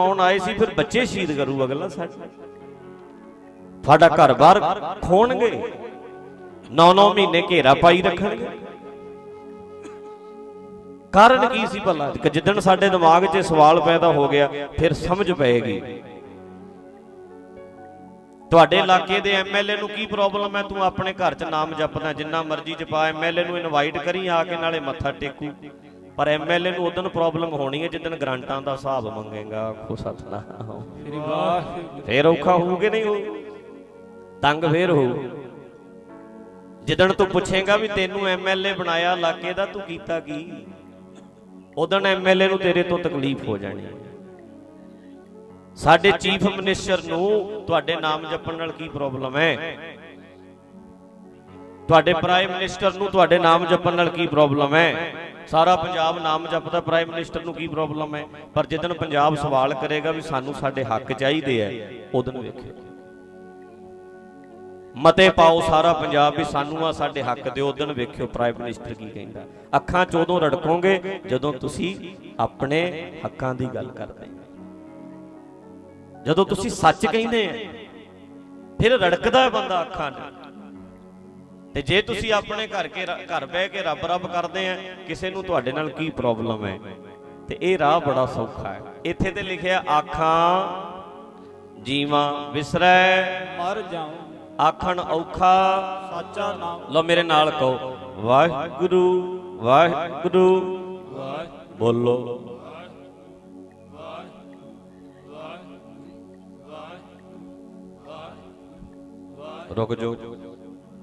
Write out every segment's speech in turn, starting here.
ਆਉਣ ਆਏ ਸੀ, ਫਿਰ ਬੱਚੇ ਸ਼ਹੀਦ ਕਰੂ ਅਗਲਾ ਸਾਡੇ। ਤੁਹਾਡਾ ਘਰ-ਬਾਰ ਖੋਣਗੇ। 9-9 ਮਹੀਨੇ ਘੇਰਾ ਪਾਈ ਰੱਖਣਗੇ। ਕਾਰਨ ਕੀ ਸੀ ਭਲਾ? ਕਿ ਜਿੱਦਣ ਸਾਡੇ ਦਿਮਾਗ 'ਚ ਸਵਾਲ ਪੈਦਾ ਹੋ ਗਿਆ, ਫਿਰ ਸਮਝ ਪਏਗੀ। ਤੁਹਾਡੇ ਇਲਾਕੇ ਦੇ ਐਮਐਲਏ ਨੂੰ ਕੀ ਪ੍ਰੋਬਲਮ ਹੈ? ਤੂੰ ਆਪਣੇ ਘਰ 'ਚ ਨਾਮ ਜਪਦਾ, ਜਿੰਨਾ ਮਰਜ਼ੀ ਜਪਾ ਐਮਐਲਏ ਨੂੰ ਇਨਵਾਈਟ ਕਰੀ, ਆ ਕੇ ਨਾਲੇ ਮੱਥਾ ਟੇਕੂ। ਪਰ ਐਮਐਲਏ ਨੂੰ ਉਦੋਂ ਪ੍ਰੋਬਲਮ ਹੋਣੀ ਹੈ ਜਿੱਦਣ ਗ੍ਰਾਂਟਾਂ ਦਾ ਹਿਸਾਬ ਮੰਗੇਗਾ। ਖੋ ਸਤਨਾਮ। ਸ੍ਰੀ ਵਾਹਿਗੁਰੂ ਫੇਰ ਔਖਾ ਹੋਊਗੇ ਨਹੀਂ ਹੋ ਤੰਗ ਫੇਰ ਹੋਊ। ਜਿੱਦਣ ਤੂੰ ਪੁੱਛੇਗਾ ਵੀ ਤੈਨੂੰ ਐਮਐਲਏ ਬਣਾਇਆ ਇਲਾਕੇ ਦਾ, ਤੂੰ ਕੀਤਾ ਕੀ? ਉਦੋਂ ਐਮਐਲਏ ਨੂੰ ਤੇਰੇ ਤੋਂ ਤਕਲੀਫ ਹੋ ਜਾਣੀ ਸਾਡੇ ਚੀਫ ਮਿਨਿਸਟਰ ਨੂੰ ਤੁਹਾਡੇ ਨਾਮ ਜਪਣ ਨਾਲ ਕੀ ਪ੍ਰੋਬਲਮ ਹੈ? ਤੁਹਾਡੇ ਪ੍ਰਾਈਮ ਮਿਨਿਸਟਰ ਨੂੰ ਤੁਹਾਡੇ ਨਾਮ ਜਪਣ ਨਾਲ ਕੀ ਪ੍ਰੋਬਲਮ ਹੈ? ਸਾਰਾ ਪੰਜਾਬ ਨਾਮ ਜਪਦਾ ਪ੍ਰਾਈਮ ਮਿਨਿਸਟਰ ਨੂੰ ਕੀ ਪ੍ਰੋਬਲਮ ਹੈ? ਪਰ ਜਿੱਦਣ ਪੰਜਾਬ ਸਵਾਲ ਕਰੇਗਾ ਵੀ ਸਾਨੂੰ ਸਾਡੇ ਹੱਕ ਚਾਹੀਦੇ ਆ ਉਦੋਂ ਵੇਖਿਓ। ਮਤੇ ਪਾਓ ਸਾਰਾ ਪੰਜਾਬ ਵੀ ਸਾਨੂੰ ਆ, ਸਾਡੇ ਹੱਕ ਦਿਓ ਉਦੋਂ ਵੇਖਿਓ ਪ੍ਰਾਈਮ ਮਿਨਿਸਟਰ ਕੀ ਕਹਿੰਦਾ। ਅੱਖਾਂ ਚ ਉਦੋਂ ਰੜਕੋਗੇ ਜਦੋਂ ਤੁਸੀਂ ਆਪਣੇ ਹੱਕਾਂ ਦੀ ਗੱਲ ਕਰਦੇ। ਜਦੋਂ ਤੁਸੀਂ ਸੱਚ ਕਹਿੰਦੇ ਆ, ਫਿਰ ਰੜਕਦਾ ਬੰਦਾ ਅੱਖਾਂ 'ਚ। ਤੇ ਜੇ ਤੁਸੀਂ ਆਪਣੇ ਘਰ ਕੇ ਘਰ ਬਹਿ ਕੇ ਰੱਬ ਰੱਬ ਕਰਦੇ ਆ ਕਿਸੇ ਨੂੰ ਤੁਹਾਡੇ ਨਾਲ ਕੀ ਪ੍ਰੋਬਲਮ ਹੈ? ਤੇ ਇਹ ਰਾਹ ਬੜਾ ਸੌਖਾ ਹੈ। ਇੱਥੇ ਤੇ ਲਿਖਿਆ ਆਖਾਂ ਜੀਵਾਂ ਵਿਸਰੈ ਮਰ ਜਾਉ। ਆਖਣ ਔਖਾ ਸਾਚਾ ਨਾਮ। ਲਓ ਮੇਰੇ ਨਾਲ ਕਹੋ ਵਾਹਿਗੁਰੂ ਵਾਹਿਗੁਰੂ ਵਾਹਿਗੁਰੂ ਬੋਲੋ। ਰੁਕ ਜਾਓ।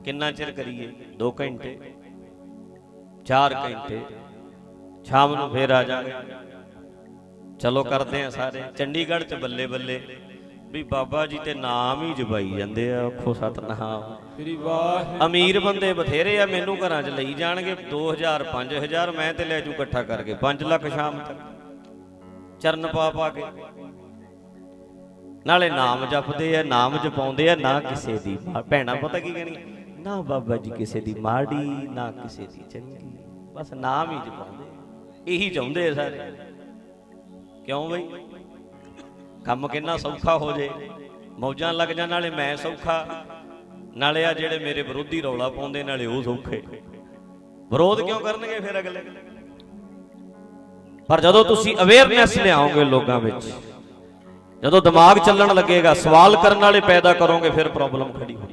ਕਿੰਨਾ ਚਿਰ ਕਰੀਏ? 2 ਘੰਟੇ? 4 ਘੰਟੇ? ਸ਼ਾਮ ਨੂੰ ਫੇਰ ਆ ਜਾਾਂਗੇ ਚਲੋ ਕਰਦੇ ਆ ਸਾਰੇ। ਚੰਡੀਗੜ੍ਹ ਚ ਬੱਲੇ ਬੱਲੇ। ਵੀ ਬਾਬਾ ਜੀ ਤੇ ਨਾਮ ਹੀ ਜਪਾਈ ਜਾਂਦੇ ਆ ਆਖੋ ਸਤਨਾਮ। ਸ੍ਰੀ ਵਾਹਿਗੁਰੂ। ਅਮੀਰ ਬੰਦੇ ਬਥੇਰੇ ਆ ਮੈਨੂੰ ਘਰਾਂ 'ਚ ਲਈ ਜਾਣਗੇ। 2000 5000 ਮੈਂ ਤੇ ਲੈ ਜੂ ਇਕੱਠਾ ਕਰਕੇ। 5 ਲੱਖ ਸ਼ਾਮ ਤੱਕ। ਚਰਨ ਪਾ ਪਾ ਕੇ। ਨਾਲੇ ਨਾਮ ਜਪਦੇ ਆ ਨਾਮ ਜਪਾਉਂਦੇ ਆ ਨਾ ਕਿਸੇ ਦੀ ਭੈਣਾਂ ਪਤਾ ਕੀ ਕਹਿਣਗੀਆਂ? ਨਾ ਬਾਬਾ ਜੀ ਕਿਸੇ ਦੀ ਮਾੜੀ, ਨਾ ਕਿਸੇ ਦੀ ਚੰਗੀ। ਬਸ ਨਾਮ ਹੀ ਜਪਾਉਂਦੇ ਇਹੀ ਚਾਹੁੰਦੇ ਸਾਰੇ। ਕਿਉਂ ਬਈ? ਕੰਮ ਕਿੰਨਾ ਸੌਖਾ ਹੋ ਜੇ। ਮੌਜਾਂ ਲੱਗ ਜਾਣ, ਨਾਲੇ ਮੈਂ ਸੌਖਾ। ਨਾਲੇ ਆ ਜਿਹੜੇ ਮੇਰੇ ਵਿਰੋਧੀ ਰੌਲਾ ਪਾਉਂਦੇ, ਨਾਲੇ ਉਹ ਸੌਖੇ। ਵਿਰੋਧ ਕਿਉਂ ਕਰਨਗੇ ਫਿਰ ਅਗਲੇ? ਪਰ ਜਦੋਂ ਤੁਸੀਂ ਅਵੇਅਰਨੈਸ ਲਿਆਓਗੇ ਲੋਕਾਂ ਵਿੱਚ, ਜਦੋਂ ਦਿਮਾਗ ਚੱਲਣ ਲੱਗੇਗਾ, ਸਵਾਲ ਕਰਨ ਵਾਲੇ ਪੈਦਾ ਕਰੋਗੇ, ਫਿਰ ਪ੍ਰੋਬਲਮ ਖੜੀ ਹੁੰਦੀ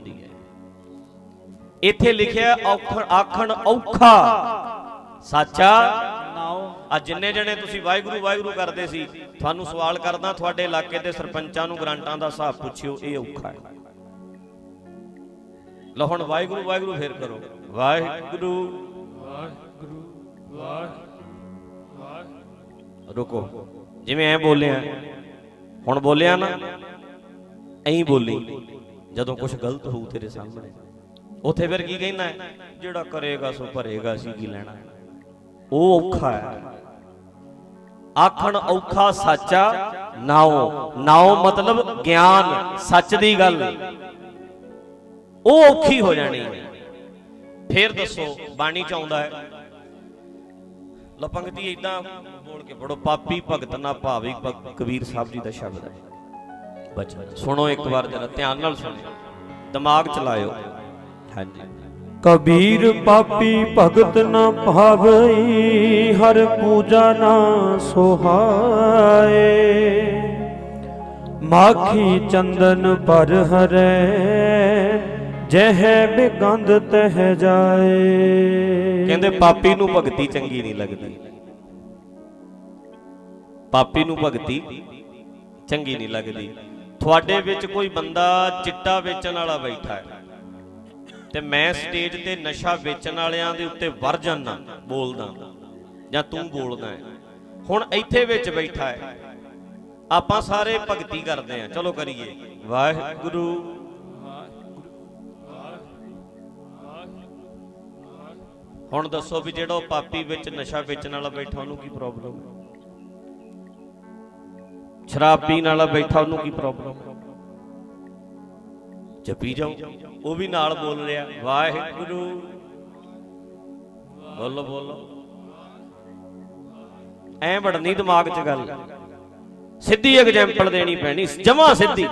ਇੱਥੇ ਲਿਖਿਆ ਔਖਣ ਆਖਣ ਔਖਾ। ਸਾਚਾ? ਆ ਜਿੰਨੇ ਜਣੇ ਤੁਸੀਂ ਵਾਹਿਗੁਰੂ ਵਾਹਿਗੁਰੂ ਕਰਦੇ ਸੀ ਤੁਹਾਨੂੰ ਸਵਾਲ ਕਰਦਾ ਤੁਹਾਡੇ ਇਲਾਕੇ ਦੇ ਸਰਪੰਚਾਂ ਨੂੰ ਗ੍ਰਾਂਟਾਂ ਦਾ ਹਿਸਾਬ ਪੁੱਛਿਓ ਇਹ ਔਖਾ ਹੈ। ਲਓ ਹੁਣ ਵਾਹਿਗੁਰੂ ਵਾਹਿਗੁਰੂ ਫੇਰ ਕਰੋ। ਵਾਹਿਗੁਰੂ। ਵਾਹਿਗੁਰੂ ਵਾਹਿਗੁਰੂ। ਰੁਕੋ। ਜਿਵੇਂ ਐ ਬੋਲਿਆ। ਹੁਣ ਬੋਲਿਆ ਨਾ ਐਂ ਬੋਲੀ। ਜਦੋਂ ਕੁਝ ਗਲਤ ਹੋਊ ਤੇਰੇ ਸਾਹਮਣੇ। ਉੱਥੇ ਫਿਰ ਕੀ ਕਹਿੰਦਾ ਜਿਹੜਾ ਕਰੇਗਾ ਸੋ ਭਰੇਗਾ ਸੀ ਕੀ ਲੈਣਾ? ਉਹ ਔਖਾ ਹੈ। ਆਖਣ ਔਖਾ ਸਾਚਾ ਨਾਉ। ਨਾਉ ਮਤਲਬ ਗਿਆਨ, ਸੱਚ ਦੀ ਗੱਲ। ਉਹ ਔਖੀ ਹੋ ਜਾਣੀ ਹੈ। ਫੇਰ ਦੱਸੋ, ਬਾਣੀ ਚ ਆਉਂਦਾ ਹੈ ਲਪੰਗਤੀ ਪੰਕਤੀ ਇਦਾਂ ਬੋਲ ਕੇ ਪੜੋ ਪਾਪੀ ਭਗਤ ਨਾ ਭਾਵੀ ਭਗ- ਕਬੀਰ ਸਾਹਿਬ ਜੀ ਦਾ ਸ਼ਬਦ ਹੈ। ਬਚਨ। ਸੁਣੋ ਇੱਕ ਵਾਰ ਜਰਾ, ਧਿਆਨ ਨਾਲ ਸੁਣੋ। ਦਿਮਾਗ ਚਲਾਇਓ ਹਾਂਜੀ ਕਬੀਰ ਪਾਪੀ ਭਗਤ ਨਾ ਭਾਵਈ ਹਰ ਪੂਜਾ ਨਾ ਸੁਹਾਏ। ਮਾਖੀ ਚੰਦਨ ਪਰ ਹਰੈ, ਜਹ ਬਿਗੰਧ ਤਹ ਜਾਏ। ਕਹਿੰਦੇ ਪਾਪੀ ਨੂੰ ਭਗਤੀ ਚੰਗੀ ਨਹੀਂ ਲੱਗਦੀ। ਪਾਪੀ ਨੂੰ ਭਗਤੀ ਚੰਗੀ ਨਹੀਂ ਲੱਗਦੀ। ਤੁਹਾਡੇ ਵਿੱਚ ਕੋਈ ਬੰਦਾ ਚਿੱਟਾ ਵੇਚਣ ਵਾਲਾ ਬੈਠਾ ਹੈ। ਤੇ ਮੈਂ ਸਟੇਜ ਤੇ ਨਸ਼ਾ ਵੇਚਣ ਵਾਲਿਆਂ ਦੇ ਉੱਤੇ ਵਰ ਜਾਣਾ ਬੋਲਦਾ, ਜਾਂ ਤੂੰ ਬੋਲਦਾ ਹੈ। ਹੁਣ ਇੱਥੇ ਵਿੱਚ ਬੈਠਾ ਹੈ। ਆਪਾਂ ਸਾਰੇ ਭਗਤੀ ਕਰਦੇ ਆ ਚਲੋ ਕਰੀਏ। ਵਾਹਿਗੁਰੂ। ਹੁਣ ਦੱਸੋ ਵੀ ਜਿਹੜਾ ਉਹ ਪਾਪੀ ਵਿੱਚ ਨਸ਼ਾ ਵੇਚਣ ਵਾਲਾ ਬੈਠਾ, ਉਹਨੂੰ ਕੀ ਪ੍ਰੋਬਲਮ ਹੈ ਸ਼ਰਾਬ ਪੀਣ ਵਾਲਾ ਬੈਠਾ, ਉਹਨੂੰ ਕੀ ਪ੍ਰੋਬਲਮ ਹੈ ਜਪੀ ਜਾਓ ਉਹ ਵੀ ਨਾਲ ਬੋਲ ਰਿਹਾ, ਵਾਹਿਗੁਰੂ। ਬੋਲੋ ਬੋਲੋ। ਐ ਵੜਨੀ ਦਿਮਾਗ 'ਚ ਗੱਲ। ਸਿੱਧੀ ਐਗਜ਼ਾਮਪਲ ਦੇਣੀ ਪੈਣੀ, ਜਮਾ ਸਿੱਧੀ।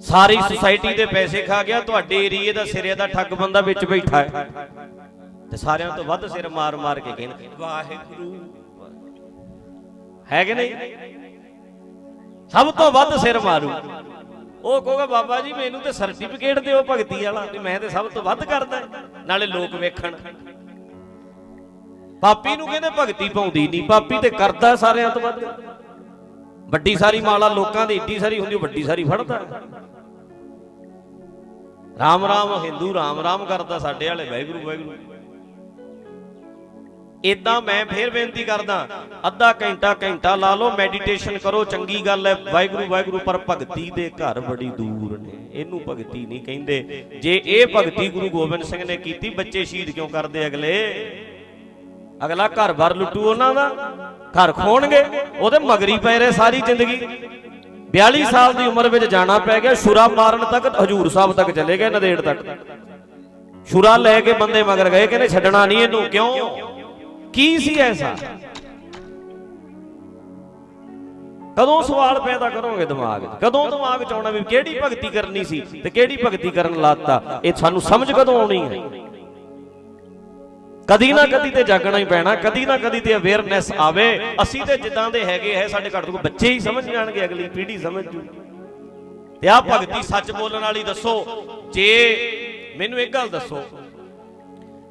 ਸਾਰੀ ਸੁਸਾਇਟੀ ਦੇ ਪੈਸੇ ਖਾ ਗਿਆ, ਤੁਹਾਡੇ ਏਰੀਏ ਦਾ ਸਿਰੇ ਦਾ ਠੱਗ ਬੰਦਾ ਵਿੱਚ ਬੈਠਾ ਹੈ। ਤੇ ਸਾਰਿਆਂ ਤੋਂ ਵੱਧ ਸਿਰ ਮਾਰ ਮਾਰ ਕੇ ਕਹਿੰਦੇ, ਵਾਹਿਗੁਰੂ। ਹੈ ਕਿ ਨਹੀਂ? ਸਭ ਤੋਂ ਵੱਧ ਸਿਰ ਮਾਰੂ। ਉਹ ਕਹੂਗਾ, ਬਾਬਾ ਜੀ, ਮੈਨੂੰ ਤੇ ਸਰਟੀਫਿਕੇਟ ਦਿਓ ਭਗਤੀ ਵਾਲਾ, ਵੀ ਮੈਂ ਤੇ ਸਭ ਤੋਂ ਵੱਧ ਕਰਦਾ, ਨਾਲੇ ਲੋਕ ਵੇਖਣ। ਪਾਪੀ ਨੂੰ ਕਹਿੰਦੇ ਭਗਤੀ ਪਾਉਂਦੀ ਨਹੀਂ ਪਾਪੀ ਤੇ ਕਰਦਾ ਸਾਰਿਆਂ ਤੋਂ ਵੱਧ। ਵੱਡੀ ਸਾਰੀ ਮਾਲਾ ਲੋਕਾਂ ਦੀ, ਏਡੀ ਸਾਰੀ ਹੁੰਦੀ, ਉਹ ਵੱਡੀ ਸਾਰੀ ਫੜਦਾ। ਰਾਮ ਰਾਮ, ਹਿੰਦੂ ਰਾਮ ਰਾਮ ਕਰਦਾ ਸਾਡੇ ਵਾਲੇ, ਵਾਹਿਗੁਰੂ ਵਾਹਿਗੁਰੂ। ਇਦਾਂ ਮੈਂ ਫੇਰ ਬੇਨਤੀ ਕਰਦਾ, ਅੱਧਾ ਘੰਟਾ ਘੰਟਾ ਲਾ ਲਓ ਮੈਡੀਟੇਸ਼ਨ ਕਰੋ, ਚੰਗੀ ਗੱਲ ਹੈ। ਵਾਹਿਗੁਰੂ ਵਾਹਿਗੁਰੂ, ਪਰ ਭਗਤੀ ਦੇ ਘਰ ਬੜੀ ਦੂਰ ਨੇ। ਇਹਨੂੰ ਭਗਤੀ ਨਹੀਂ ਕਹਿੰਦੇ। ਜੇ ਇਹ ਭਗਤੀ ਗੁਰੂ ਗੋਬਿੰਦ ਸਿੰਘ ਨੇ ਕੀਤੀ, ਬੱਚੇ ਸ਼ਹੀਦ ਕਿਉਂ ਕਰਦੇ ਅਗਲੇ? ਅਗਲਾ ਘਰ ਬਾਰ ਲੁੱਟੂ ਉਹਨਾਂ ਦਾ। ਘਰ ਖੋਣਗੇ, ਉਹਦੇ ਮਗਰੀ ਪੈ ਰਹੇ ਸਾਰੀ ਜ਼ਿੰਦਗੀ। 42 ਸਾਲ ਦੀ ਉਮਰ ਵਿੱਚ ਜਾਣਾ ਪੈ ਗਿਆ ਸ਼ੁਰਾ ਮਾਰਨ ਤੱਕ ਹਜੂਰ ਸਾਹਿਬ ਤੱਕ ਚਲੇ ਗਏ ਨਦੇੜ ਤੱਕ। ਸ਼ੁਰਾ ਲੈ ਕੇ ਬੰਦੇ ਮਗਰ ਗਏ, ਕਹਿੰਦੇ ਛੱਡਣਾ ਨਹੀਂ ਇਹਨੂੰ। ਕਿਉਂ? ਕੀ ਸੀ ਐਸਾ? ਕਦੋਂ ਸਵਾਲ ਪੈਦਾ ਕਰੋਗੇ ਦਿਮਾਗ 'ਚ? ਕਦੋਂ ਦਿਮਾਗ 'ਚ ਆਉਣਾ ਵੀ ਕਿਹੜੀ ਭਗਤੀ ਕਰਨੀ ਸੀ ਤੇ ਕਿਹੜੀ ਭਗਤੀ ਕਰਨ ਲਾਤਾ? ਇਹ ਸਾਨੂੰ ਸਮਝ ਕਦੋਂ ਆਉਣੀ ਹੈ? ਕਦੀ ਨਾ ਕਦੀ ਤੇ ਜਾਗਣਾ ਹੀ ਪੈਣਾ ਕਦੀ ਨਾ ਕਦੀ ਤੇ ਅਵੇਅਰਨੈਸ ਆਵੇ। ਅਸੀਂ ਤੇ ਜਿੱਦਾਂ ਦੇ ਹੈਗੇ ਹੈ ਸਾਡੇ ਘੱਟ ਤੋਂ ਬੱਚੇ ਹੀ ਸਮਝ ਜਾਣਗੇ ਅਗਲੀ ਪੀੜ੍ਹੀ ਸਮਝ ਜੂ। ਤੇ ਆ ਭਗਤੀ ਸੱਚ ਬੋਲਣ ਵਾਲੀ ਦੱਸੋ। ਜੇ ਮੈਨੂੰ ਇੱਕ ਗੱਲ ਦੱਸੋ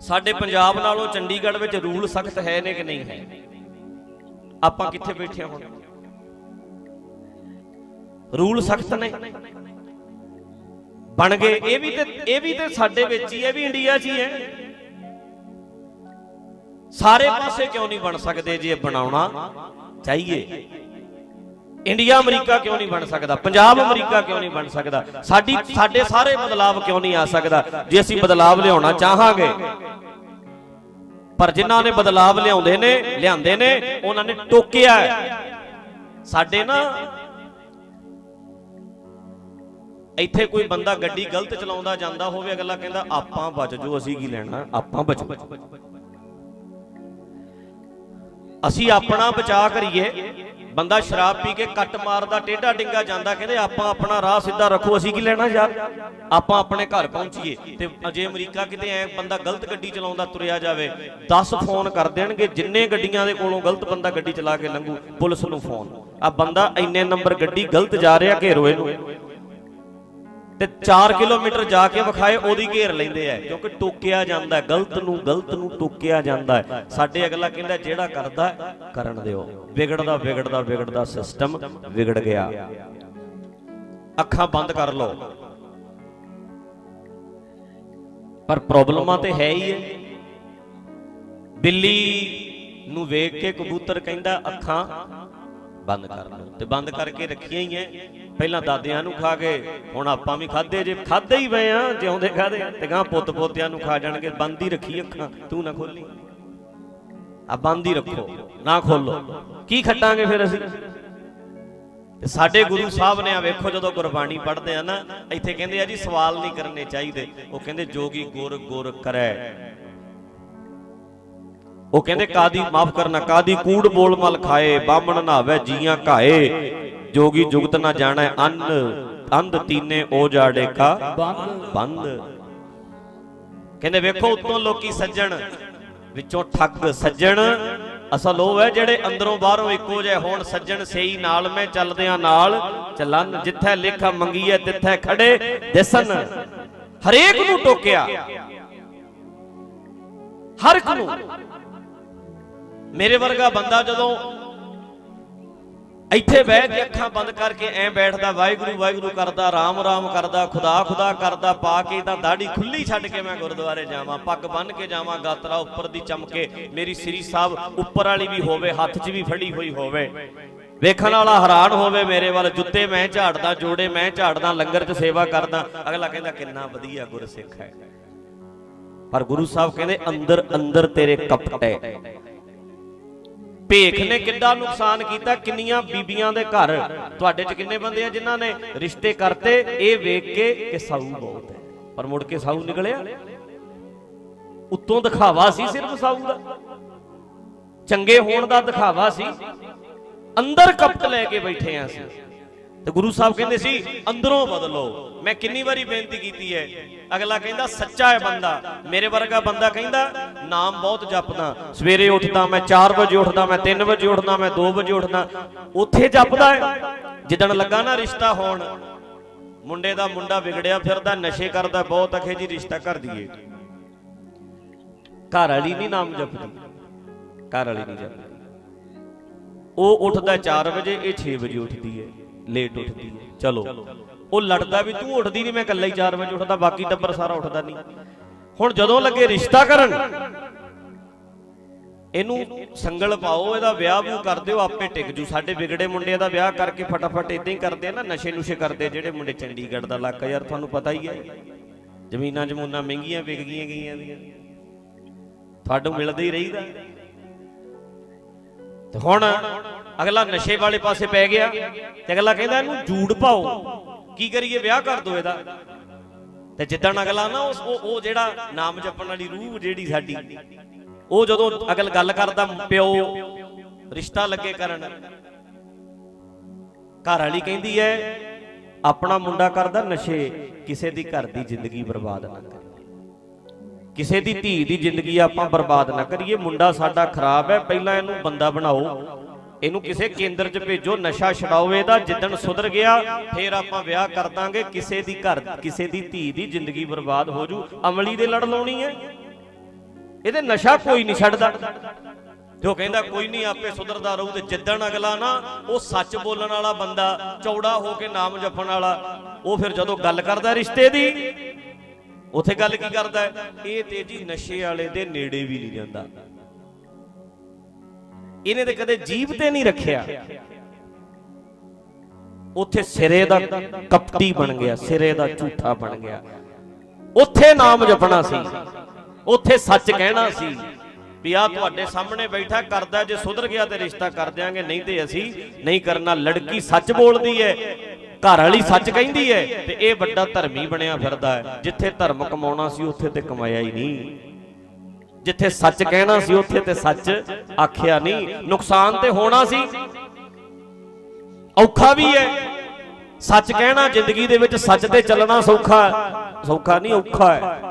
ਸਾਡੇ ਪੰਜਾਬ ਨਾਲੋਂ ਚੰਡੀਗੜ੍ਹ ਵਿੱਚ ਰੂਲ ਸਖਤ ਹੈ ਨੇ ਕਿ ਨਹੀਂ ਹੈ? ਆਪਾਂ ਕਿੱਥੇ ਬੈਠੇ ਹੁਣ? ਰੂਲ ਸਖਤ ਨੇ। ਬਣ ਗਏ। ਇਹ ਵੀ ਤੇ ਇਹ ਵੀ ਤੇ ਸਾਡੇ ਵਿੱਚ ਹੀ ਹੈ ਵੀ ਇੰਡੀਆ 'ਚ ਹੀ ਹੈ। ਸਾਰੇ ਪਾਸੇ ਕਿਉਂ ਨਹੀਂ ਬਣ ਸਕਦੇ ਜੇ ਬਣਾਉਣਾ? ਚਾਹੀਏ। ਇੰਡੀਆ ਅਮਰੀਕਾ ਕਿਉਂ ਨਹੀਂ ਬਣ ਸਕਦਾ? ਪੰਜਾਬ ਅਮਰੀਕਾ ਕਿਉਂ ਨਹੀਂ ਬਣ ਸਕਦਾ? ਸਾਡੀ ਸਾਡੇ ਸਾਰੇ ਬਦਲਾਵ ਕਿਉਂ ਨਹੀਂ ਆ ਸਕਦਾ? ਜੇ ਅਸੀਂ ਬਦਲਾਵ ਲਿਆਉਣਾ ਚਾਹਾਂਗੇ, ਪਰ ਜਿਨ੍ਹਾਂ ਨੇ ਬਦਲਾਵ ਲਿਆਉਂਦੇ ਨੇ, ਲਿਆਂਦੇ ਨੇ, ਉਹਨਾਂ ਨੇ ਟੋਕਿਆ ਸਾਡੇ ਨਾ ਇੱਥੇ ਕੋਈ ਬੰਦਾ ਗੱਡੀ ਗਲਤ ਚਲਾਉਂਦਾ ਜਾਂਦਾ ਹੋਵੇ, ਅਗਲਾ ਕਹਿੰਦਾ, ਆਪਾਂ ਬਚ ਜੋ ਅਸੀਂ ਕੀ ਲੈਣਾ? ਆਪਾਂ ਬਚ। ਅਸੀਂ ਆਪਣਾ ਬਚਾਅ ਕਰੀਏ। ਬੰਦਾ ਸ਼ਰਾਬ ਪੀ ਕੇ ਕੱਟ ਮਾਰਦਾ, ਟੇਢਾ ਡਿੰਗਾ ਜਾਂਦਾ, ਕਹਿੰਦੇ ਆਪਾਂ ਆਪਣਾ ਰਾਹ ਸਿੱਧਾ ਰੱਖੋ, ਅਸੀਂ ਕੀ ਲੈਣਾ ਯਾਰ? ਆਪਾਂ ਆਪਣੇ ਘਰ ਪਹੁੰਚੀਏ ਤੇ ਅਜੇ ਅਮਰੀਕਾ ਕਿਤੇ ਐ ਬੰਦਾ ਗਲਤ ਗੱਡੀ ਚਲਾਉਂਦਾ ਤੁਰਿਆ ਜਾਵੇ 10 ਫੋਨ ਕਰ ਦੇਣਗੇ, ਜਿੰਨੇ ਗੱਡੀਆਂ ਦੇ ਕੋਲੋਂ ਗਲਤ ਬੰਦਾ ਗੱਡੀ ਚਲਾ ਕੇ ਲੰਘੂ, ਪੁਲਿਸ ਨੂੰ ਫੋਨ। ਆ ਬੰਦਾ ਇੰਨੇ ਨੰਬਰ ਗੱਡੀ ਗਲਤ ਜਾ ਰਿਹਾ ਘੇਰੋਏ ਨੂੰ ਤੇ 4 ਕਿਲੋਮੀਟਰ ਜਾ ਕੇ ਵਿਖਾਏ ਉਹਦੀ ਘੇਰ ਲੈਂਦੇ ਆ ਕਿਉਂਕਿ ਟੋਕਿਆ ਜਾਂਦਾ ਹੈ, ਗਲਤ ਨੂੰ ਗਲਤ ਨੂੰ ਟੋਕਿਆ ਜਾਂਦਾ ਹੈ। ਸਾਡੇ ਅਗਲਾ ਕਹਿੰਦਾ ਜਿਹੜਾ ਕਰਦਾ ਕਰਨ ਦਿਓ। ਵਿਗੜਦਾ ਵਿਗੜਦਾ ਵਿਗੜਦਾ ਸਿਸਟਮ ਵਿਗੜ ਗਿਆ। ਅੱਖਾਂ ਬੰਦ ਕਰ ਲਓ। ਪਰ ਪ੍ਰੋਬਲਮਾਂ ਤੇ ਹੈ ਹੀ ਹੈ। ਬਿੱਲੀ ਨੂੰ ਵੇਖ ਕੇ ਕਬੂਤਰ ਕਹਿੰਦਾ ਅੱਖਾਂ ਬੰਦ ਕਰ ਲਓ। ਤੇ ਬੰਦ ਕਰਕੇ ਰੱਖੀਆਂ ਹੀ ਐ। ਪਹਿਲਾਂ ਦਾਦਿਆਂ ਨੂੰ ਖਾ ਕੇ ਹੁਣ ਆਪਾਂ ਵੀ ਖਾਦੇ ਜੇ ਖਾਦੇ ਹੀ ਪਏ ਆ ਜਿਉਂਦੇ ਖਾਦੇ ਤੇ ਗਾਂ ਪੁੱਤ ਪੋਤਿਆਂ ਨੂੰ ਖਾ ਜਾਣਗੇ। ਬੰਦ ਹੀ ਰੱਖੀ ਅੱਖਾਂ। ਤੂੰ ਨਾ ਖੋਲੀ ਆ ਬੰਦ ਹੀ ਰੱਖੋ। ਨਾ ਖੋਲੋ ਕੀ ਖੱਟਾਂਗੇ ਫਿਰ ਅਸੀਂ? ਤੇ ਸਾਡੇ ਗੁਰੂ ਸਾਹਿਬ ਨੇ ਆ ਵੇਖੋ ਜਦੋਂ ਗੁਰਬਾਣੀ ਪੜ੍ਹਦੇ ਆ ਨਾ, ਇੱਥੇ ਕਹਿੰਦੇ ਆ ਜੀ, ਸਵਾਲ ਨਹੀਂ ਕਰਨੇ ਚਾਹੀਦੇ। ਉਹ ਕਹਿੰਦੇ, ਜੋਗੀ ਗੁਰ ਗੁਰ ਕਰੈ। ਉਹ ਕਹਿੰਦੇ ਕਾਦੀ ਮਾਫ ਕਰਨਾ, ਕਾਦੀ ਕੂੜ ਬੋਲ ਮਲ ਖਾਏ, ਬਾਹਮਣ ਨਾਵੇ ਜੀਆਂ ਘਾਏ। ਜੋਗੀ ਜੁਗਤ ਨਾ ਜਾਣੈ ਅੰਨ, ਅੰਧ ਤੀਨੇ ਉਹ ਜਾੜੇ ਕਾ ਬੰਦ। ਕਹਿੰਦੇ ਵੇਖੋ ਉਤੋਂ ਲੋਕੀ ਸੱਜਣ, ਵਿੱਚੋਂ ਠੱਗ ਸੱਜਣ। ਅਸਲ ਉਹ ਹੈ ਜਿਹੜੇ ਅੰਦਰੋਂ ਬਾਹਰੋਂ ਇੱਕੋ ਜਿਹੇ ਹੋਣ, ਸੱਜਣ ਸਹੀ ਨਾਲ ਮੈਂ ਚੱਲਦਿਆਂ ਨਾਲ ਚੱਲਣ ਜਿੱਥੇ ਲੇਖਾ ਮੰਗੀਏ ਤਿੱਥੇ ਖੜੇ, ਦਿਸਨ। ਹਰੇਕ ਨੂੰ ਟੋਕਿਆ। ਹਰ ਇੱਕ ਨੂੰ। ਮੇਰੇ ਵਰਗਾ ਬੰਦਾ ਜਦੋਂ ਇੱਥੇ ਬਹਿ ਕੇ ਅੱਖਾਂ ਬੰਦ ਕਰਕੇ ਐ ਬੈਠਦਾ, ਵਾਹਿਗੁਰੂ ਵਾਹਿਗੁਰੂ ਕਰਦਾ, ਰਾਮ ਰਾਮ ਕਰਦਾ, ਖੁਦਾ ਖੁਦਾ ਕਰਦਾ, ਪਾ ਕੇ ਤਾਂ ਦਾੜੀ ਖੁੱਲੀ ਛੱਡ ਕੇ ਮੈਂ ਗੁਰਦੁਆਰੇ ਜਾਵਾਂ, ਪੱਗ ਬੰਨ ਕੇ ਜਾਵਾਂ, ਗਾਤਰਾ ਉੱਪਰ ਦੀ ਚਮਕੇ, ਮੇਰੀ ਸ੍ਰੀ ਸਾਹਿਬ ਉੱਪਰ ਵਾਲੀ ਵੀ ਹੋਵੇ, ਹੱਥ 'ਚ ਵੀ ਫੜੀ ਹੋਈ ਹੋਵੇ। ਵੇਖਣ ਵਾਲਾ ਹੈਰਾਨ ਹੋਵੇ ਮੇਰੇ ਵੱਲ, ਜੁੱਤੇ ਮੈਂ ਝਾੜਦਾ, ਜੋੜੇ ਮੈਂ ਝਾੜਦਾ, ਲੰਗਰ 'ਚ ਸੇਵਾ ਕਰਦਾ। ਅਗਲਾ ਕਹਿੰਦਾ, ਕਿੰਨਾ ਵਧੀਆ ਗੁਰਸਿੱਖ ਹੈ। ਪਰ ਗੁਰੂ ਸਾਹਿਬ ਕਹਿੰਦੇ, ਅੰਦਰ ਅੰਦਰ ਤੇਰੇ ਕਪਟ। ਹੈ ਭੇਖ ਨੇ ਕਿੱਡਾ ਨੁਕਸਾਨ ਕੀਤਾ, ਕਿੰਨੀਆਂ ਬੀਬੀਆਂ ਦੇ ਘਰ, ਤੁਹਾਡੇ ਚ ਕਿੰਨੇ ਬੰਦੇ ਆ ਜਿਨ੍ਹਾਂ ਨੇ ਰਿਸ਼ਤੇ ਕਰਤੇ, ਇਹ ਵੇਖ ਕੇ ਕਿ ਸਾਊ ਬਹੁਤ ਹੈ। ਪਰ ਮੁੜ ਕੇ ਸਾਊ ਨਿਕਲਿਆ। ਉੱਤੋਂ ਦਿਖਾਵਾ ਸੀ ਸਿਰਫ ਸਾਊ ਦਾ। ਚੰਗੇ ਹੋਣ ਦਾ ਦਿਖਾਵਾ ਸੀ। ਅੰਦਰ ਕਪਟ ਲੈ ਕੇ ਬੈਠੇ ਆ ਅਸੀਂ। ਤੇ ਗੁਰੂ ਸਾਹਿਬ ਕਹਿੰਦੇ ਸੀ ਅੰਦਰੋਂ ਬਦਲੋ। ਮੈਂ ਕਿੰਨੀ ਵਾਰੀ ਬੇਨਤੀ ਕੀਤੀ ਹੈ। ਅਗਲਾ ਕਹਿੰਦਾ ਸੱਚਾ ਹੈ ਬੰਦਾ। ਮੇਰੇ ਵਰਗਾ ਬੰਦਾ ਕਹਿੰਦਾ ਨਾਮ ਬਹੁਤ ਜਪਦਾ। ਸਵੇਰੇ ਉੱਠਦਾ ਮੈਂ 4 ਵਜੇ ਉੱਠਦਾ ਮੈਂ 3 ਵਜੇ ਉੱਠਦਾ ਮੈਂ 2 ਵਜੇ ਉੱਠਦਾ। ਉੱਥੇ ਜਪਦਾ ਹੈ। ਜਿੱਦਣ ਲੱਗਾ ਨਾ ਰਿਸ਼ਤਾ ਹੋਣ ਮੁੰਡੇ ਦਾ ਮੁੰਡਾ ਵਿਗੜਿਆ ਫਿਰਦਾ ਨਸ਼ੇ ਕਰਦਾ ਬਹੁਤ ਅਖੇ ਜੀ ਰਿਸ਼ਤਾ ਕਰ ਦਈਏ। ਘਰ ਵਾਲੀ ਨਹੀਂ ਨਾਮ ਜਪਦੀ। ਘਰ ਵਾਲੀ ਨਹੀਂ ਜਪਦੀ। ਉਹ ਉੱਠਦਾ 4 ਵਜੇ ਇਹ 6 ਵਜੇ ਉੱਠਦੀ ਹੈ। ਲੇਟ ਉੱਠਦੀ ਹੈ। ਚਲੋ, ਉਹ ਲੜਦਾ ਵੀ ਤੂੰ ਉੱਠਦੀ ਨਹੀਂ, ਮੈਂ ਇਕੱਲਾ ਹੀ 4 ਵਜੇ ਉੱਠਦਾ, ਬਾਕੀ ਟੱਬਰ ਸਾਰਾ ਉੱਠਦਾ ਨਹੀਂ। ਹੁਣ ਜਦੋਂ ਲੱਗੇ ਰਿਸ਼ਤਾ ਕਰਨ, ਇਹਨੂੰ ਸੰਗਲ ਪਾਓ, ਇਹਦਾ ਵਿਆਹ ਵੀ ਕਰ ਦਿਓ, ਆਪੇ ਟਿਕ ਜੂ। ਸਾਡੇ ਵਿਗੜੇ ਮੁੰਡਿਆਂ ਦਾ ਵਿਆਹ ਕਰਕੇ ਫਟਾਫਟ ਇਦਾਂ ਹੀ ਕਰਦੇ ਆ ਨਾ ਨਸ਼ੇ ਨੁਸ਼ੇ ਕਰਦੇ ਜਿਹੜੇ ਮੁੰਡੇ ਚੰਡੀਗੜ੍ਹ ਦਾ ਇਲਾਕਾ ਯਾਰ, ਤੁਹਾਨੂੰ ਪਤਾ ਹੀ ਹੈ ਜ਼ਮੀਨਾਂ ਜਮੂਨਾਂ ਮਹਿੰਗੀਆਂ ਵਿਕ ਗਈਆਂ ਗਈਆਂ ਦੀਆਂ। ਤੁਹਾਨੂੰ ਮਿਲਦਾ ਹੀ ਰਹੀਦਾ। ਤੇ ਹੁਣ ਅਗਲਾ ਨਸ਼ੇ ਵਾਲੇ ਪਾਸੇ ਪੈ ਗਿਆ ਤੇ ਅਗਲਾ ਕਹਿੰਦਾ ਇਹਨੂੰ ਜੂੜ ਪਾਓ। ਕੀ ਕਰੀਏ? ਵਿਆਹ ਕਰ ਦੋ ਇਹਦਾ। ਤੇ ਜਿੱਦਣ ਅਗਲਾ ਨਾ ਉਸ ਉਹ ਜਿਹੜਾ ਨਾਮ ਜਪਣ ਵਾਲੀ ਰੂਹ ਜਿਹੜੀ ਸਾਡੀ, ਉਹ ਜਦੋਂ ਅਗਲ ਗੱਲ ਕਰਦਾ, ਪਿਓ, ਰਿਸ਼ਤਾ ਲੱਗੇ ਕਰਨ, ਘਰ ਵਾਲੀ ਕਹਿੰਦੀ ਐ ਆਪਣਾ ਮੁੰਡਾ ਕਰਦਾ ਨਸ਼ੇ, ਕਿਸੇ ਦੀ ਘਰ ਦੀ ਜ਼ਿੰਦਗੀ ਬਰਬਾਦ ਨਾ ਕਰੀ। ਕਿਸੇ ਦੀ ਧੀ ਦੀ ਜ਼ਿੰਦਗੀ ਆਪਾਂ ਬਰਬਾਦ ਨਾ ਕਰੀਏ, ਮੁੰਡਾ ਸਾਡਾ ਖਰਾਬ ਹੈ, ਪਹਿਲਾਂ ਇਹਨੂੰ ਬੰਦਾ ਬਣਾਓ। ਇਹਨੂੰ ਕਿਸੇ ਕੇਂਦਰ 'ਚ ਭੇਜੋ, ਨਸ਼ਾ ਛਡਾਓ, ਇਹਦਾ ਜਿੱਦਣ ਸੁਧਰ ਗਿਆ, ਫੇਰ ਆਪਾਂ ਵਿਆਹ ਕਰ ਦਾਂਗੇ, ਕਿਸੇ ਦੀ ਘਰ, ਕਿਸੇ ਦੀ ਧੀ ਦੀ ਜ਼ਿੰਦਗੀ ਬਰਬਾਦ ਹੋ ਜੂ, ਅਮਲੀ ਦੇ ਲੜ ਲਾਉਣੀ ਹੈ। ਇਹਦੇ ਨਸ਼ਾ ਕੋਈ ਨਹੀਂ ਛੱਡਦਾ। ਤੇ ਉਹ ਕਹਿੰਦਾ, ਕੋਈ ਨਹੀਂ, ਆਪੇ ਸੁਧਰਦਾ ਰਹੂ ਤੇ ਜਿੱਦਣ ਅਗਲਾ ਨਾ, ਉਹ ਸੱਚ ਬੋਲਣ ਵਾਲਾ ਬੰਦਾ, ਚੌੜਾ ਹੋ ਕੇ ਨਾਮ ਜਪਣ ਵਾਲਾ, ਉਹ ਫਿਰ ਜਦੋਂ ਗੱਲ ਕਰਦਾ ਰਿਸ਼ਤੇ ਦੀ ਉਥੇ ਗੱਲ ਕੀ ਕਰਦਾ? ਇਹ ਤੇ ਜੀ ਨਸ਼ੇ ਵਾਲੇ ਦੇ ਨੇੜੇ ਵੀ ਨਹੀਂ ਜਾਂਦਾ। ਇਹਨੇ ਤੇ ਕਦੇ ਜੀਭ ਤੇ ਨਹੀਂ ਰੱਖਿਆ। ਉਥੇ ਸਿਰੇ ਦਾ ਕਪਟੀ ਬਣ ਗਿਆ, ਸਿਰੇ ਦਾ ਝੂਠਾ ਬਣ ਗਿਆ। ਉਥੇ ਨਾਮ ਜਪਣਾ ਸੀ। ਉਥੇ ਸੱਚ ਕਹਿਣਾ ਸੀ ਵੀ ਆ ਤੁਹਾਡੇ ਸਾਹਮਣੇ ਬੈਠਾ, ਕਰਦਾ ਜੇ ਸੁਧਰ ਗਿਆ ਤੇ ਰਿਸ਼ਤਾ ਕਰ ਦਿਆਂਗੇ, ਨਹੀਂ ਤੇ ਅਸੀਂ ਨਹੀਂ ਕਰਨਾ। ਲੜਕੀ ਸੱਚ ਬੋਲਦੀ ਹੈ। ਘਰ ਵਾਲੀ ਸੱਚ ਕਹਿੰਦੀ ਹੈ ਤੇ ਇਹ ਵੱਡਾ ਧਰਮੀ ਬਣਿਆ ਫਿਰਦਾ ਹੈ। ਜਿੱਥੇ ਧਰਮ ਕਮਾਉਣਾ ਸੀ, ਉੱਥੇ ਤੇ ਕਮਾਇਆ ਹੀ ਨਹੀਂ। ਜਿੱਥੇ ਸੱਚ ਕਹਿਣਾ ਸੀ, ਉੱਥੇ ਤੇ ਸੱਚ ਆਖਿਆ ਨਹੀਂ। ਨੁਕਸਾਨ ਤੇ ਹੋਣਾ ਸੀ। ਔਖਾ ਵੀ ਹੈ। ਸੱਚ ਕਹਿਣਾ ਜ਼ਿੰਦਗੀ ਦੇ ਵਿੱਚ ਸੱਚ ਤੇ ਚੱਲਣਾ ਸੌਖਾ ਸੌਖਾ ਨਹੀਂ, ਔਖਾ ਹੈ।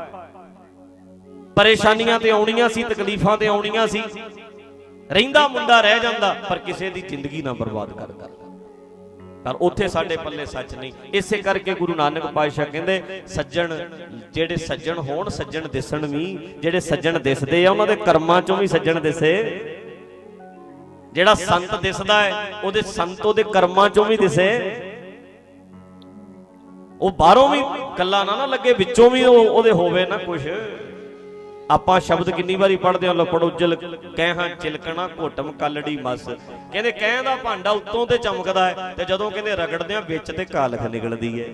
ਪਰੇਸ਼ਾਨੀਆਂ ਤੇ ਆਉਣੀਆਂ ਸੀ, ਤਕਲੀਫਾਂ ਤੇ ਆਉਣੀਆਂ ਸੀ। ਰਹਿੰਦਾ ਮੁੰਡਾ ਰਹਿ ਜਾਂਦਾ, ਪਰ ਕਿਸੇ ਦੀ ਜ਼ਿੰਦਗੀ ਨਾ ਬਰਬਾਦ ਕਰਦਾ ਪਰ ਉੱਥੇ ਸਾਡੇ ਪੱਲੇ ਸੱਚ ਨਹੀਂ। ਇਸੇ ਕਰਕੇ ਗੁਰੂ ਨਾਨਕ ਪਾਤਸ਼ਾਹ ਕਹਿੰਦੇ, ਸੱਜਣ, ਜਿਹੜੇ ਸੱਜਣ ਹੋਣ, ਸੱਜਣ ਦਿਸਣ ਵੀ, ਜਿਹੜੇ ਸੱਜਣ ਦਿਸਦੇ ਆ, ਉਹਨਾਂ ਦੇ ਕਰਮਾਂ ਚੋਂ ਵੀ ਸੱਜਣ ਦਿਸੇ। ਜਿਹੜਾ ਸੰਤ ਦਿਸਦਾ ਹੈ, ਉਹਦੇ ਸੰਤ ਉਹਦੇ ਕਰਮਾਂ ਚੋਂ ਵੀ ਦਿਸੇ। ਉਹ ਬਾਹਰੋਂ ਵੀ ਕੱਲਾ ਨਾ ਨਾ ਲੱਗੇ, ਵਿੱਚੋਂ ਵੀ ਉਹਦੇ ਹੋਵੇ ਨਾ ਕੁਝ ਆਪਾਂ ਸ਼ਬਦ ਕਿੰਨੀ ਵਾਰੀ ਪੜ੍ਹਦੇ ਹਾਂ ਲਪੜ ਉਜਲ ਕਹਿਹਾਂ ਚਿਲਕਣਾ ਘੋਟਮ ਕਲੜੀ ਮਸ। ਕਹਿੰਦੇ ਕਹਿ ਦਾ ਭਾਂਡਾ ਉੱਤੋਂ ਤੇ ਚਮਕਦਾ ਹੈ ਤੇ ਜਦੋਂ ਕਹਿੰਦੇ ਰਗੜਦੇ ਆ ਵਿੱਚ ਤੇ ਕਾਲਖ ਨਿਕਲਦੀ ਹੈ।